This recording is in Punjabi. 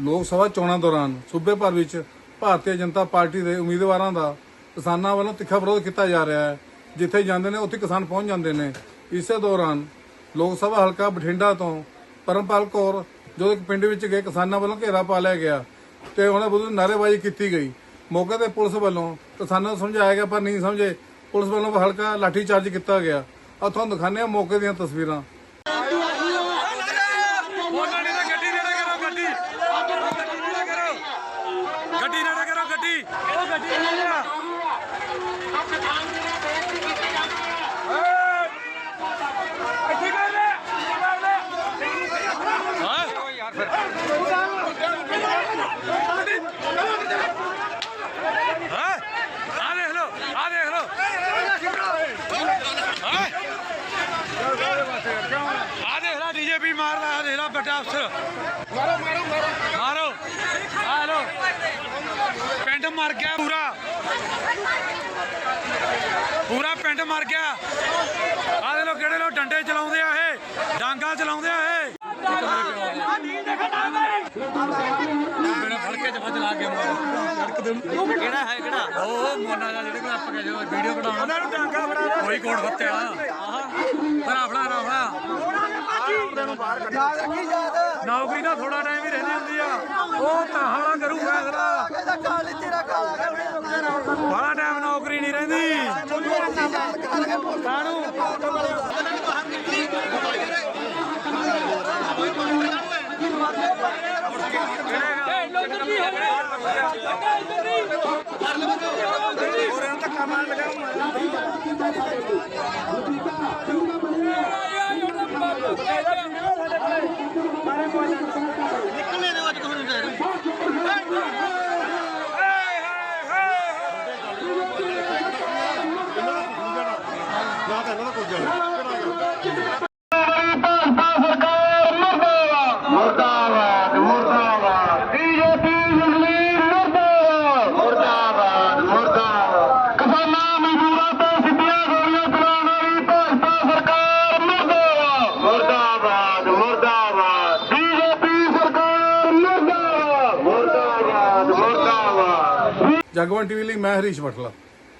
ਲੋਕ ਸਭਾ ਚੋਣਾਂ ਦੌਰਾਨ ਸੂਬੇ ਭਰ ਵਿੱਚ ਭਾਰਤੀ ਜਨਤਾ ਪਾਰਟੀ ਦੇ ਉਮੀਦਵਾਰਾਂ ਦਾ ਕਿਸਾਨਾਂ ਵੱਲੋਂ ਤਿੱਖਾ ਵਿਰੋਧ ਕੀਤਾ ਜਾ ਰਿਹਾ ਹੈ, ਜਿੱਥੇ ਜਾਂਦੇ ਨੇ ਉੱਥੇ ਕਿਸਾਨ ਪਹੁੰਚ ਜਾਂਦੇ ਨੇ। ਇਸੇ ਦੌਰਾਨ ਲੋਕ ਸਭਾ ਹਲਕਾ ਬਠਿੰਡਾ ਤੋਂ ਪਰਮਪਾਲ ਕੌਰ, ਜੋ ਇੱਕ ਪਿੰਡ ਵਿੱਚ ਗਏ, ਕਿਸਾਨਾਂ ਵੱਲੋਂ ਘੇਰਾ ਪਾ ਲਿਆ ਗਿਆ ਤੇ ਉਹਨਾਂ ਵਿਰੁੱਧ ਨਾਅਰੇਬਾਜ਼ੀ ਕੀਤੀ ਗਈ। ਮੌਕੇ ਤੇ ਪੁਲਿਸ ਵੱਲੋਂ ਕਿਸਾਨਾਂ ਨੂੰ ਸਮਝਾਇਆ ਗਿਆ, ਪਰ ਨਹੀਂ ਸਮਝੇ। ਪੁਲਿਸ ਵੱਲੋਂ ਹਲਕਾ ਲਾਠੀ ਚਾਰਜ ਕੀਤਾ ਗਿਆ। ਆ ਤੁਹਾਨੂੰ ਦਿਖਾਉਂਦੇ ਹਾਂ ਮੌਕੇ ਦੀਆਂ ਤਸਵੀਰਾਂ ਉਹਨਾਂ ਨੇ ਤਾਂ ਗੱਡੀ ਨੇੜੇ ਕਰੋ ਗੱਡੀ ਗੱਡੀ ਨੇੜੇ ਕਰੋ ਗੱਡੀ ਨੇੜੇ ਕਰੋ ਗੱਡੀ ਉਹ ਗੱਡੀ ਨੇੜੇ ਆ ਇੱਥੇ ਕਰ ਲੈ ਹਾਂ ਯਾਰ ਫਿਰ ਹਾਂ ਆ ਦੇਖ ਲਓ ਆ ਦੇਖ ਲਓ ਹਾਂ ਆ ਦੇਖ ਲੈ ਡੀਜੇਪੀ ਮਾਰਦਾ ਆ ਦੇਖ ਲੈ ਵੱਡਾ ਅਫਸਰ ਮਾਰੋ ਮਾਰੋ ਮਾਰੋ। ਮਾਰੋ। ਆ ਲੋ ਪਿੰਡ ਮਰ ਗਿਆ ਪੂਰਾ। ਪੂਰਾ ਪਿੰਡ ਮਰ ਗਿਆ। ਆ ਦੇ ਲੋ ਕਿਹੜੇ ਲੋ ਡੰਡੇ ਚਲਾਉਂਦੇ ਆ ਇਹ ਡਾਂਗਾ ਚਲਾਉਂਦੇ ਆ ਇਹ। ਮੇਰਾ ਫੜ ਕੇ ਜਫਾ ਚਲਾ ਕੇ ਦੇ ਕਿਹੜਾ ਹੈ ਕਿਹੜਾ? ਉਹ ਮੋਨਾ ਦਾ ਜਿਹੜੇ ਕੋਲ ਆਪਾਂ ਕੇ ਜਦੋਂ ਵੀਡੀਓ ਕਢਾਉਣਾ ਉਹਨਾਂ ਨੂੰ ਡਾਂਗਾ ਫੜਾ ਕੋਈ ਕੋਟ ਫੱਤੇ ਵਾਲਾ ਫੜਾ ਫੜਾ ਨਾ ਨੌਕਰੀ ਦਾ ਥੋੜਾ ਟਾਈਮ ਹੀ ਰਹਿੰਦੀ ਹੁੰਦੀ ਆ। ਉਹ ਤਾਂ ਹਲਾ ਕਰੂ ਫੈਸਲਾ ਬੜਾ ਟਾਈਮ ਨੌਕਰੀ ਨਹੀਂ ਰਹਿੰਦੀ। ਕਾਹਨੂੰ? ਮੁਰਦਾਬਾਦ ਮੁਰਦਾਬਾਦ ਮੁਰਦਾਬਾਦ ਮੁਰਦਾਬਾਦ ਟੀਵੀ ਲਈ ਮੈਂ ਹਰੀਸ਼ ਬਟਲਾ